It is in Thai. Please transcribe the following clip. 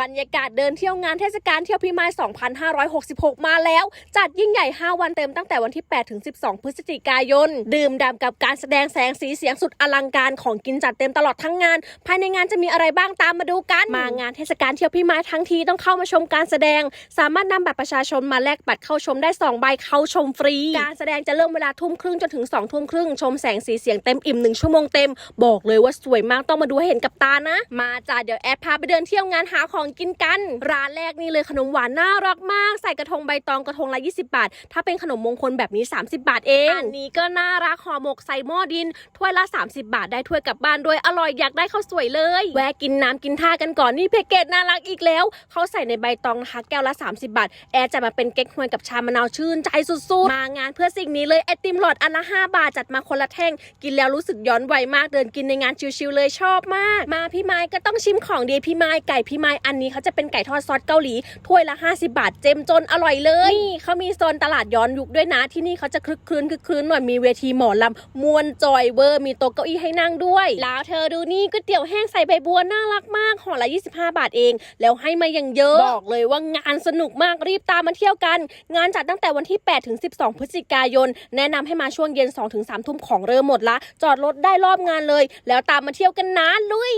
บรรยากาศเดินเที่ยวงานเทศกาลเที่ยวพิมาย 2566 มาแล้ว จัดยิ่งใหญ่ 5 วันเต็มตั้งแต่วันที่ 8 ถึง 12 พฤศจิกายน ดื่มด่ำกับการแสดงแสงสีเสียงสุดอลังการของกินจัดเต็มตลอดทั้งงาน ภายในงานจะมีอะไรบ้างตามมาดูกัน มางานเทศกาลเที่ยวพิมายทั้งทีต้องเข้ามาชมการแสดง สามารถนำบัตรประชาชนมาแลกบัตรเข้าชมได้ 2 ใบเข้าชมฟรี การแสดงจะเริ่มเวลาทุ่มครึ่งจนถึง2ทุ่มครึ่งชมแสงสีเสียงเต็มอิ่ม1ชั่วโมงเต็ม บอกเลยว่าสวยมากต้องมาดูให้เห็นกับตานะ มาจ้าเดี๋ยวแอดพาไปเดินเที่ยวงานหาของกินกัน ร้านแรกนี่เลยขนมหวานน่ารักมาก ใส่กระทงใบตองกระทงละ 20 บาท ถ้าเป็นขนมมงคลแบบนี้ 30 บาทเอง อันนี้ก็น่ารักห่อหมกใส่หม้อดิน ถ้วยละ 30 บาทได้ถ้วยกลับบ้านด้วยอร่อยอยากได้ข้าวสวยเลย แวะกินน้ำกินท่ากันก่อนนี่แพ็กเกจน่ารักอีกแล้ว เขาใส่ในใบตองนะคะแก้วละ 30 บาท แอร์จะมาเป็นเก๊กฮวยกับชามะนาวชื่นใจสุดๆ มางานเพื่อสิ่งนี้เลยไอติมหลอดอันละ 5 บาทจัดมาคนละแท่ง กินแล้วรู้สึกย้อนวัยมากเดินกินในงานชิวๆเลยชอบมาก มาพี่ไม้ก็ต้องชิมของดีพี่ไม้ไก่พี่ไม้อัันนี้เขาจะเป็นไก่ทอดซอสเกาหลี ถ้วยละ 50 บาท เจมจนอร่อยเลย นี่เขามีโซนตลาดย้อนยุคด้วยนะ ที่นี่เขาจะคลึกคลื้นคลึกคลื้นหน่อย มีเวทีหมอลำมวนจอยเวอร์ มีโต๊ะเก้าอี้ให้นั่งด้วย แล้วเธอดูนี่ก๋วยเตี๋ยวแห้งใส่ใบบัวน่ารักมากห่อละ 25 บาทเอง แล้วให้มาอย่างเยอะ บอกเลยว่างานสนุกมาก รีบตามมาเที่ยวกัน งานจัดตั้งแต่วันที่ 8 ถึง 12 พฤศจิกายน แนะนำให้มาช่วงเย็น 2 ถึง 3 ทุ่มของเริ่มหมดละ จอดรถได้รอบงานเลย แล้วตามมาเที่ยวกันนะลุย